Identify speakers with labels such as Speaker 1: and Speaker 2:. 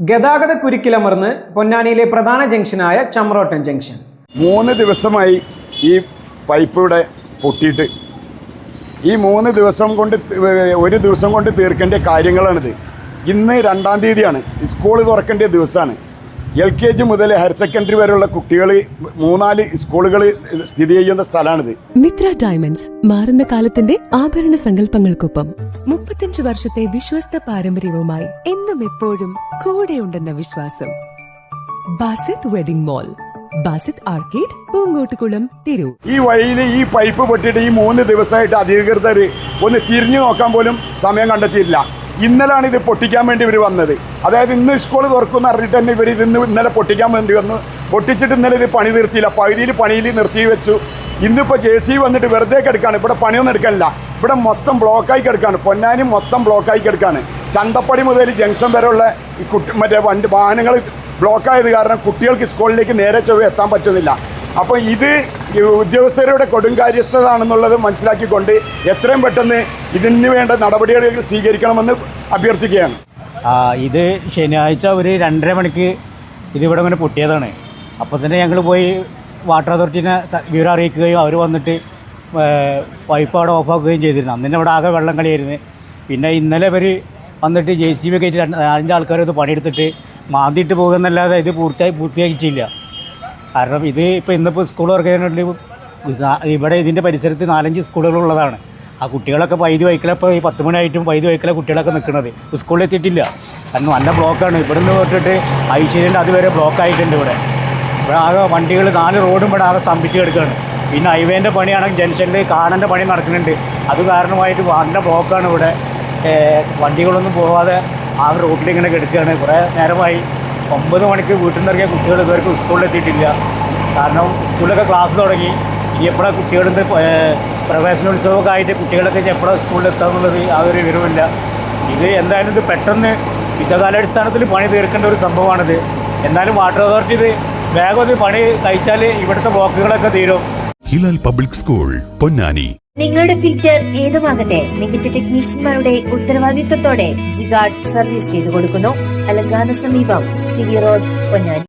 Speaker 1: ഗതാഗത കുരുക്കിലമർന്ന് പൊന്നാനിയിലെ പ്രധാന ജംഗ്ഷനായ ചമ്രോട്ടൻ ജംഗ്ഷൻ.
Speaker 2: മൂന്ന് ദിവസമായി ഈ പൈപ്പ് ഇവിടെ പൊട്ടിയിട്ട്. ഈ മൂന്ന് ദിവസം കൊണ്ട് ഒരു ദിവസം കൊണ്ട് തീർക്കേണ്ട കാര്യങ്ങളാണിത്. ഇന്ന് രണ്ടാം തീയതിയാണ്. സ്കൂൾ തുറക്കേണ്ട ദിവസമാണ്. എൽ കെ ജി മുതൽ ഹയർ സെക്കൻഡറി വരെയുള്ള കുട്ടികൾ മൂന്നാൽ സ്കൂളുകൾ സ്ഥിതി ചെയ്യുന്ന സ്ഥലമാണിത്.
Speaker 3: മിത്ര ഡയമണ്ട്സ് മാറുന്ന കാലത്തിന്റെ ആഭരണ സങ്കല്പങ്ങൾക്കൊപ്പം മുപ്പത്തിയഞ്ചു വർഷത്തെ വിശ്വസ്ത പാരമ്പര്യവുമായി എന്നും എപ്പോഴും കൂടെയുണ്ടെന്ന വിശ്വാസം. Basith wedding mall Basith arcade Poongottukulam Tirur.
Speaker 2: ഈ വഴിയിൽ ഈ പൈപ്പ് പൊട്ടിയിട്ട് ഈ മൂന്ന് ദിവസമായിട്ട് അധികൃതർ ഒന്ന് തിരിഞ്ഞു നോക്കാൻ പോലും സമയം കണ്ടെത്തിയില്ല ഇന്നലാണ് ഇത് പൊട്ടിക്കാൻ വേണ്ടി ഇവർ വന്നത്. അതായത് ഇന്ന് സ്കൂൾ തുറക്കുമെന്ന് അറിഞ്ഞിട്ട് തന്നെ ഇവർ ഇന്ന് ഇന്നലെ പൊട്ടിക്കാൻ വേണ്ടി വന്നു. പൊട്ടിച്ചിട്ട് ഇന്നലെ ഇത് പണി നിർത്തിയില്ല. പകുതിയിൽ പണിയിൽ നിർത്തി വെച്ചു. ഇന്നിപ്പോൾ ജെ സി വന്നിട്ട് വെറുതെ കിടക്കാണ്. ഇവിടെ പണിയൊന്നും എടുക്കാനില്ല. ഇവിടെ മൊത്തം ബ്ലോക്കായി കിടക്കാണ്. പൊന്നാനി മൊത്തം ബ്ലോക്കായി കിടക്കാണ്. ചന്തപ്പടി മുതൽ ജംഗ്ഷൻ വരെയുള്ള ഈ കുട്ടി മറ്റേ വണ്ടി വാഹനങ്ങൾ ബ്ലോക്കായത് കാരണം കുട്ടികൾക്ക് സ്കൂളിലേക്ക് നേരെ ചൊവ്വ എത്താൻ പറ്റുന്നില്ല. അപ്പോൾ ഇത് ഉദ്യോഗസ്ഥരുടെ കൊടുങ്കാര്യസ്ഥതാണെന്നുള്ളത് മനസ്സിലാക്കിക്കൊണ്ട് എത്രയും പെട്ടെന്ന് ഇതിന് വേണ്ട നടപടികൾ സ്വീകരിക്കണമെന്ന് അഭ്യർത്ഥിക്കുകയാണ്.
Speaker 4: ഇത് ശനിയാഴ്ച ഒരു രണ്ടര മണിക്ക് ഇതിവിടെ ഇങ്ങനെ പൊട്ടിയതാണ്. അപ്പോൾ തന്നെ ഞങ്ങൾ പോയി വാട്ടർ അതോറിറ്റിനെ വിവരം അറിയിക്കുകയും അവർ വന്നിട്ട് പൈപ്പ് അവിടെ ഓഫാക്കുകയും ചെയ്തിരുന്നു. അന്നിന് ഇവിടെ ആകെ വെള്ളം കളിയായിരുന്നു. പിന്നെ ഇന്നലെ ഇവർ വന്നിട്ട് ജെ സി ബി ഒക്കെ ആയിട്ട് നാലഞ്ച് ഇത് പണിയെടുത്തിട്ട് മാന്തിയിട്ട് പോകുന്നല്ലാതെ ഇത് പൂർത്തിയായി പൂർത്തിയാക്കിയിട്ടില്ല. കാരണം ഇത് ഇപ്പോൾ ഇന്നിപ്പോൾ സ്കൂൾ തുറക്കുന്നതിനുള്ളിൽ ഇവിടെ ഇതിന്റെ പരിസരത്ത് നാലഞ്ച് സ്കൂളുകളുള്ളതാണ് ആ കുട്ടികളൊക്കെ വൈദ്യുതി വൈക്കലപ്പോൾ ഈ പത്ത് മണിയായിട്ടും വൈദ്യുതി വൈക്കല കുട്ടികളൊക്കെ നിൽക്കുന്നത്. സ്കൂളിൽ എത്തിയിട്ടില്ല. കാരണം നല്ല ബ്ലോക്കാണ് ഇവിടെ നിന്ന് തൊട്ടിട്ട് ഐശ്വര്യന്റെ അതുവരെ ബ്ലോക്ക് ആയിട്ടുണ്ട് ഇവിടെ. ഇവിടെ ആകെ വണ്ടികൾ നാല് റോഡും ഇവിടെ ആകെ സ്തംഭിച്ച് കിടക്കുകയാണ്. പിന്നെ ഹൈവേന്റെ പണിയാണെങ്കിൽ ജംഗ്ഷനിൽ കാണേണ്ട പണി നടക്കുന്നുണ്ട്. അത് കാരണമായിട്ട് നല്ല ബ്ലോക്കാണ് ഇവിടെ. വണ്ടികളൊന്നും പോകാതെ ആ റോഡിൽ ഇങ്ങനെ കിടക്കുകയാണ്. കുറേ നേരമായി ഒമ്പത് മണിക്ക് വീട്ടിൽ നിന്ന് ഇറങ്ങിയ കുട്ടികൾ ഇതുവരെ സ്കൂളിൽ എത്തിയിട്ടില്ല. കാരണം സ്കൂളിലൊക്കെ ക്ലാസ് തുടങ്ങി. ഇനി എപ്പോഴാണ് കുട്ടികളിന്ന് പ്രവേശനോത്സവമൊക്കെ ആയിട്ട് കുട്ടികളൊക്കെ എപ്പോഴാണ് സ്കൂളിൽ എത്താമെന്നുള്ളത് യാതൊരു വിവരമില്ല ഇത് എന്തായാലും ഇത് പെട്ടെന്ന് യുദ്ധകാലാടിസ്ഥാനത്തിൽ പണി തീർക്കേണ്ട ഒരു സംഭവമാണിത്. എന്നാലും വാട്ടർ അതോറിറ്റി ഇത് വേഗം ഇത് പണി കഴിച്ചാൽ ഇവിടുത്തെ ബ്ലോക്കുകളൊക്കെ തീരും.
Speaker 5: Hilal public school Ponnani.
Speaker 6: നിങ്ങളുടെ ഫിൽറ്റർ ഏതുമാകട്ടെ മികച്ച ടെക്നീഷ്യന്മാരുടെ ഉത്തരവാദിത്തത്തോടെ ജിഗാർഡ് സർവീസ് ചെയ്തു കൊടുക്കുന്നു അലങ്കാന സമീപം സിവി റോഡ് പൊന്നാനി.